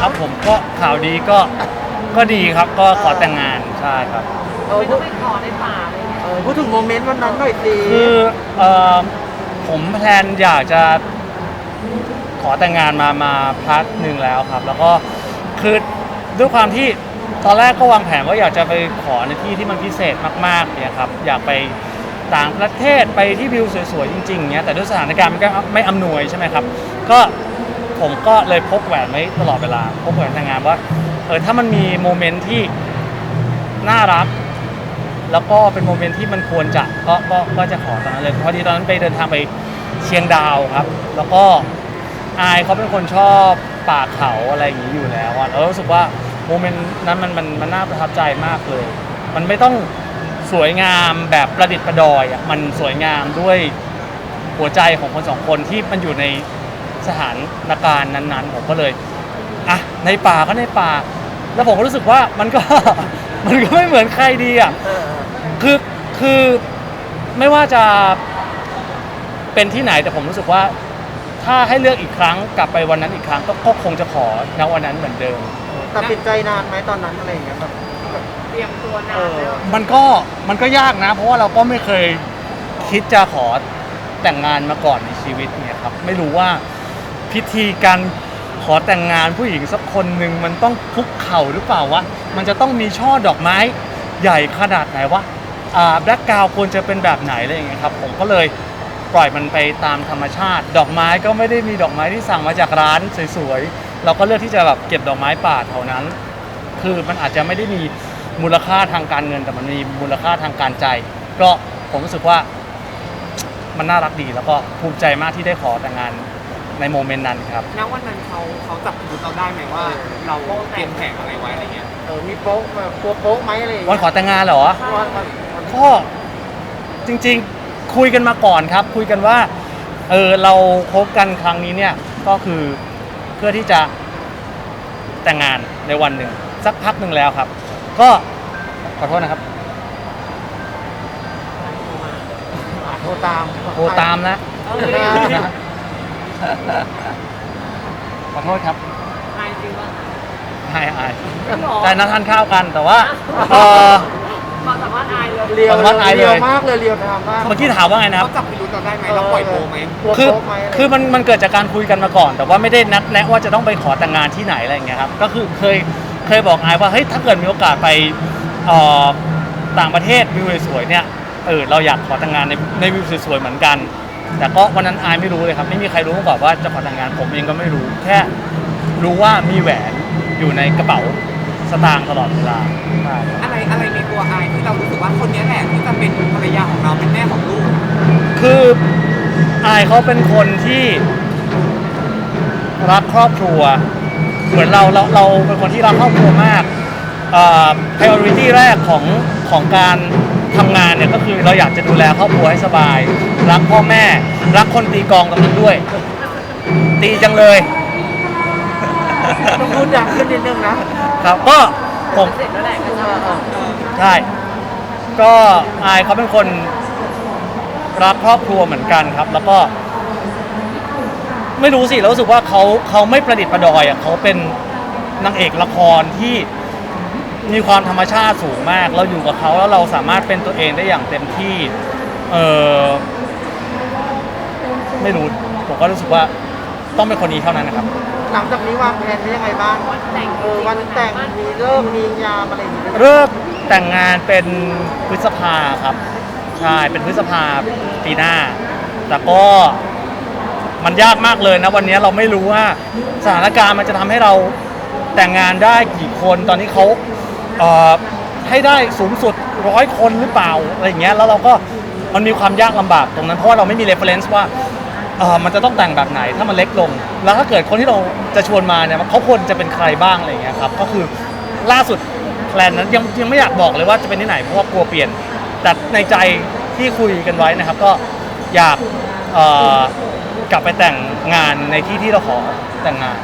ครับผมก็ข่าวดีก็ก็ดีครับก็ขอแต่งงานใช่ครับ เออไม่พูต้อดงไปขอในป่าอะไรเงี้ยเออพูดถึงโมเมนต์วันนั้นหน่อยสิคือเอ่อผมแพลนอยากจะขอแต่งงานมามาพักหนึ่งแล้วครับ แล้วก็คือด้วยความที่ตอนแรกก็วางแผนว่าอยากจะไปขอในที่ที่มันพิเศษมากๆเนี่ยครับอยากไปต่างประเทศไปที่วิวสวยๆจริงๆเงี้ยแต่ด้วยสถานการณ์มันก็ไม่อำนวยใช่ไหมครับ ก็ ผมก็เลยพกแหวนไว้ตลอดเวลาพกแหวนแต่งงานว่าเออถ้ามันมีโมเมนต์ที่น่ารัก แล้วก็เป็นโมเมนต์ที่มันควรจะก็ก็ก็จะขอตอนนั้นเลยพอดีตอนนั้นไปเดินทางไปเชียงดาวครับ แล้วก็อายเขาเป็นคนชอบป่าเขาอะไรอย่างนี้อยู่แล้วอะแล้วรู้สึกว่าโมเมนต์นั้นมันมันมันน่าประทับใจมากเลย มันไม่ต้องสวยงามแบบประดิษฐ์ประดอยอะมันสวยงามด้วยหัวใจของคนสองคนที่มันอยู่ใน สถานการณ์นั้นๆ ผมก็เลยอะในป่าก็ในป่า แล้วผมก็รู้สึกว่ามันก็ มันก็ไม่เหมือนใครดีอะเออคือคือไม่ว่าจะเป็นที่ไหนแต่ผมรู้สึกว่า ถ้าให้เลือกอีกครั้งกลับไปวันนั้นอีกครั้งก็ก็คงจะขอณวันนั้นเหมือนเดิม ตัดสินใจนานไหมตอนนั้นอะไรอย่างเงี้ยแบบแบบเตรียมตัวนานเออแล้วมันก็มันก็ยากนะ เพราะว่าเราก็ไม่เคยคิดจะขอแต่งงานมาก่อนในชีวิตเนี่ยครับ ไม่รู้ว่า พิธีการขอแต่งงานผู้หญิงสักคนหนึ่งมันต้องคุกเข่าหรือเปล่าวะมันจะต้องมีช่อดอกไม้ใหญ่ขนาดไหนวะอ่าแบล็กกราวควรจะเป็นแบบไหนอะไรอย่างเงี้ยครับผมก็เลยปล่อยมันไปตามธรรมชาติ ดอกไม้ก็ไม่ได้มีดอกไม้ที่สั่งมาจากร้านสวยๆเราก็เลือกที่จะแบบเก็บดอกไม้ป่าเท่านั้น คือมันอาจจะไม่ได้มีมูลค่าทางการเงินแต่มันมีมูลค่าทางการใจ ก็ผมรู้สึกว่ามันน่ารักดีแล้วก็ภูมิใจมากที่ได้ขอแต่งงาน ในโมเมนต์นั้นครับ ณวันนั้นเขาเขาจับพิรุธเราได้ไหมว่า เราเตรียมแผนอะไรไว้อะไรเงี้ยเออมีโป๊ะแบบกลัวโป๊ะไหมอะไรอย่างวันเงี้ยขอแต่งงานเหรอ วันวันวันก็จริงๆคุยกันมาก่อนครับ คุยกันว่าเออเราคบกันครั้งนี้เนี่ยก็คือเพื่อที่จะแต่งงานในวันหนึ่งสักพักหนึ่งแล้วครับ ก็ขอโทษนะครับโทรตามโทรตามนะ เออนะ ขอโทษครับอายจริงว่าอายอายจริงเหรอแต่นัดทานข้าวกันแต่ว่าเออ ความสามารถอายเลยเรียวผมว่าอายเลย เรียวมากเลยเรียวทามมากเมื่อกี้ถามว่าไงนะครับ เขาจับพิรุธเราได้ไหมเราปล่อยโบไหมกลัวคือโป๊ะไหมะไรคือมันมันเกิดจากการคุยกันมาก่อน แต่ว่าไม่ได้นัดแนะว่าจะต้องไปขอแต่งงานที่ไหนอะไรอย่างเงี้ยครับก็คือเคยเคยบอกอายว่าเฮ้ยถ้าเกิดมีโอกาสไปเอ่อต่างประเทศวิวสวยๆเนี่ยเออเราอยากขอแต่งงานในในวิวสวยๆเหมือนกัน แต่ก็วันนั้นอายไม่รู้เลยครับ ไม่มีใครรู้มาก่อนว่าจะขอแต่งงานผมเองก็ไม่รู้ แค่รู้ว่ามีแหวนอยู่ในกระเป๋าสตางค์ตลอดเวลาใช่ครับอะไรอะไรในตัวอายที่เรารู้สึกว่าคนนี้แหละที่จะเป็นภรรยาของเราเป็นแม่ของลูก คืออายเขาเป็นคนที่รักครอบครัว เหมือนเราเราเราเป็นคนที่รักครอบครัวมากเอ่อ priority แรกของของการ ทำงานเนี่ยก็คือเราอยากจะดูแลครอบครัวให้สบาย รักพ่อแม่ รักคนตีกลองตรงนั้นด้วย ตีจังเลย ต้องพูดดังขึ้นนิดนึงนะครับก็ผมเสร็จแล้วแหละก็เอจะอเออใช่ก็อายเขาเป็นคนรักครอบครัวเหมือนกันครับ แล้วก็ ไม่รู้สิเรารู้สึกว่าเขาเขาไม่ประดิษฐ์ประดอยอะเขาเป็นนางเอกละครที่ มีความธรรมชาติสูงมาก เราอยู่กับเขาแล้วเราสามารถเป็นตัวเองได้อย่างเต็มที่ เออไม่รู้ผมก็รู้สึกว่าต้องเป็นคนนี้เท่านั้นนะครับ หลังจากนี้วางแผนไว้ยังไงบ้างวันแต่งเออวันแต่งมีเลิกมียามอะไรอย่างเงี้ยเริ่มแต่งงานเป็นพฤษภาครับ ใช่ เป็นพฤษภาปีหน้า แต่ก็มันยากมากเลยนะ วันนี้เราไม่รู้ว่าสถานการณ์มันจะทำให้เราแต่งงานได้กี่คนตอนนี้เขา เอ่อให้ได้สูงสุดร้อยคนหรือเปล่าอะไรอย่างเงี้ยแล้วเราก็มันมีความยากลำบากตรงนั้นเพราะว่าเราไม่มี reference ว่าเออมันจะต้องแต่งแบบไหนถ้ามันเล็กลง แล้วถ้าเกิดคนที่เราจะชวนมาเนี่ยเขาควรจะเป็นใครบ้างอะไรอย่างเงี้ยครับก็คือล่าสุดแพลนนั้นยังยังไม่อยากบอกเลยว่าจะเป็นที่ไหนเพราะว่ากลัวเปลี่ยน แต่ในใจที่คุยกันไว้นะครับ ก็อยากเอ่อกลับไปแต่งงานในที่ที่เราขอแต่งงาน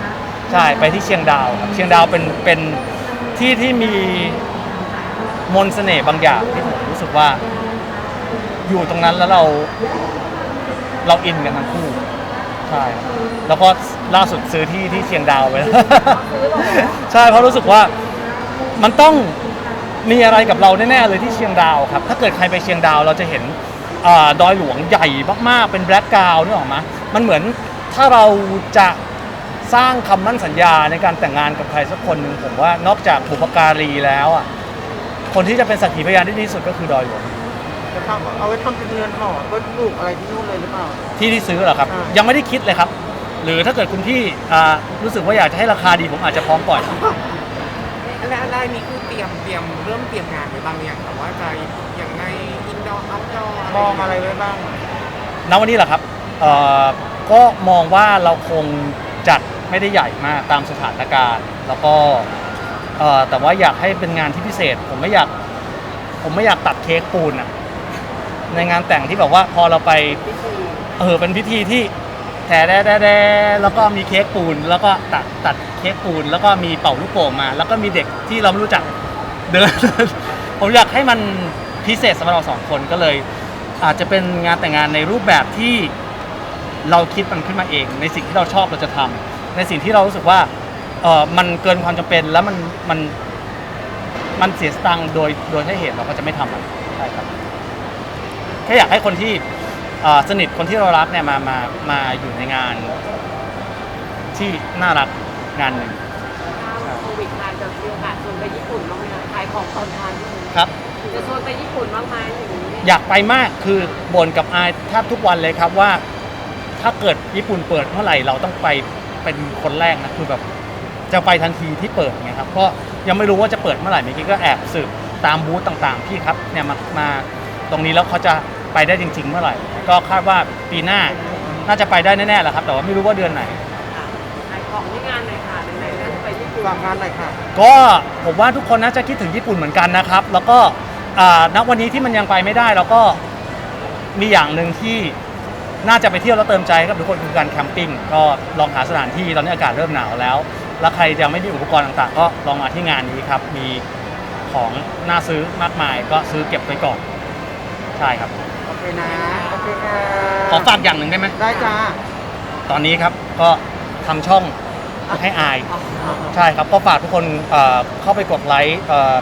ใช่ ไปที่เชียงดาวครับเชียงดาวเป็นเป็น ที่ที่มีมนต์เสน่ห์บางอย่างที่ผมรู้สึกว่า อยู่ตรงนั้นแล้วเราเราอินกันทั้งคู่ใช่ครับแล้วก็ล่าสุดซื้อที่ที่เชียงดาวไปแล้ว ใช่เพราะรู้สึกว่ามันต้องมีอะไรกับเราแน่ๆเลยที่เชียงดาวครับ ถ้าเกิดใครไปเชียงดาวเราจะเห็นอาดอยหลวงใหญ่มากๆ เป็นแบล็กกราวน์นึกออกไหมมันเหมือนถ้าเราจะ สร้างคำมั่นสัญญาในการแต่งงานกับใครสักคนหนึ่งผมว่านอกจากบุพการีแล้วอะคนที่จะเป็นสักขีพยานที่ดีที่สุดก็คือดอยหลวงจะทำเอาไว้ทำเป็นเรือนหอก็ปลูกอะไรที่นู่นเลยหรือเปล่า ที่ที่ซื้อเหรอครับ อ่ายั ยังไม่ได้คิดเลยครับ หรือถ้าเกิดคุณพี่อ่ารู้สึกว่าอยากจะให้ราคาดีผมอาจจะพร้อมปล่อย และอะไรนี้คือเตรียมเตรียมเริ่มเตรียมงานไว้บ้างเนี่ยแต่ว่าจะอย่างในอินดอร์เอาท์ดอร์มองอะไรไว้บ้าง ณวันนี้แหละครับเอ่อก็มองว่าเราคงจัด ไม่ได้ใหญ่มากตามสถานการณ์ แล้วก็เอ่อแต่ว่าอยากให้เป็นงานที่พิเศษ ผมไม่อยากผมไม่อยากตัดเค้กปูนอะในงานแต่งที่แบบว่าพอเราไปเออเป็นพิธีที่แถแดแดแดแล้วก็มีเค้กปูน แล้วก็ตัดตัดเค้กปูน แล้วก็มีเป่าลูกโป่งมา แล้วก็มีเด็กที่เราไม่รู้จักเดิน ผมอยากให้มันพิเศษสำหรับเราสองคนก็เลย อาจจะเป็นงานแต่งงานในรูปแบบที่เราคิดมันขึ้นมาเอง ในสิ่งที่เราชอบเราจะทำ ในสิ่งที่เรารู้สึกว่าเออมันเกินความจำเป็นแล้วมันมันมันเสียสตังค์โดยโดยที่เหตุเราก็จะไม่ทำมันใช่ครับแค่อยากให้คนที่เอ่อสนิทคนที่เรารักเนี่ยมามามาอยู่ในงาน ที่น่ารักงานหนึ่งถ้าโควิดมาจะมีโอกาสชวนไปญี่ปุ่นบ้างไหมคะขายของตอนทานที่นู่นครับ จะชวนไปญี่ปุ่นบ้างไหมอย่างนี้อยากไปมากคือบ่นกับอายแทบทุกวันเลยครับว่า ถ้าเกิดญี่ปุ่นเปิดเมื่อไหร่เราต้องไป เป็นคนแรกนะคือแบบจะไปทันทีที่เปิดไงครับก็ยังไม่รู้ว่าจะเปิดเมื่อไหร่เมื่อกี้ก็แอบสืบตามบูธต่างๆพี่ครับเนี่ยมามาตรงนี้แล้วเขาจะไปได้จริง ๆ เมื่อไหร่ ก็คาดว่าปีหน้าน่าจะไปได้แน่ๆแหละครับ แต่ว่าไม่รู้ว่าเดือนไหน ขายของที่งานหน่อยค่ะไหนๆก็จะไปญี่ปุ่นฝากงานหน่อยค่ะ ก็ผมว่าทุกคนน่าจะคิดถึงญี่ปุ่นเหมือนกันนะครับ แล้วก็อ่าณวันนี้ที่มันยังไปไม่ได้เราก็มีอย่างหนึ่งที่ น่าจะไปเที่ยวแล้วเติมใจให้กับทุกคนคือการแคมปิ้งก็ลองหาสถานที่ตอนนี้อากาศเริ่มหนาวแล้ว แล้วใครยังไม่มีอุปกรณ์ต่างๆ ก็ลองมาที่งานนี้ครับ มีของน่าซื้อมากมาย ก็ซื้อเก็บไว้ก่อนใช่ครับ โอเคนะ โอเคค่ะขอฝากอย่างหนึ่งได้ไหมได้จ้าตอนนี้ครับก็ทำช่องให้อาย ใช่ครับก็ฝากทุกคนเอ่อเข้าไปกดไลค์เอ่อ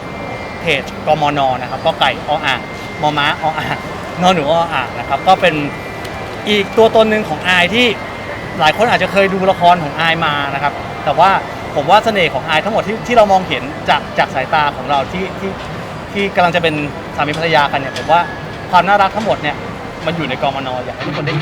เพจกมนนะครับก็ไก่ออ่างมอม้าออ่างนอนหนูออ่างนะครับก็เป็น อีกตัวตนหนึ่งของอายที่หลายคนอาจจะเคยดูละครของอายมานะครับ แต่ว่าผมว่าเสน่ห์ของอายทั้งหมดที่ที่เรามองเห็นจากจากสายตาของเราที่ที่ที่กำลังจะเป็นสามีภรรยากันเนี่ยผมว่าความน่ารักทั้งหมดเนี่ยมันอยู่ในกองมนอยากให้ทุกคนได้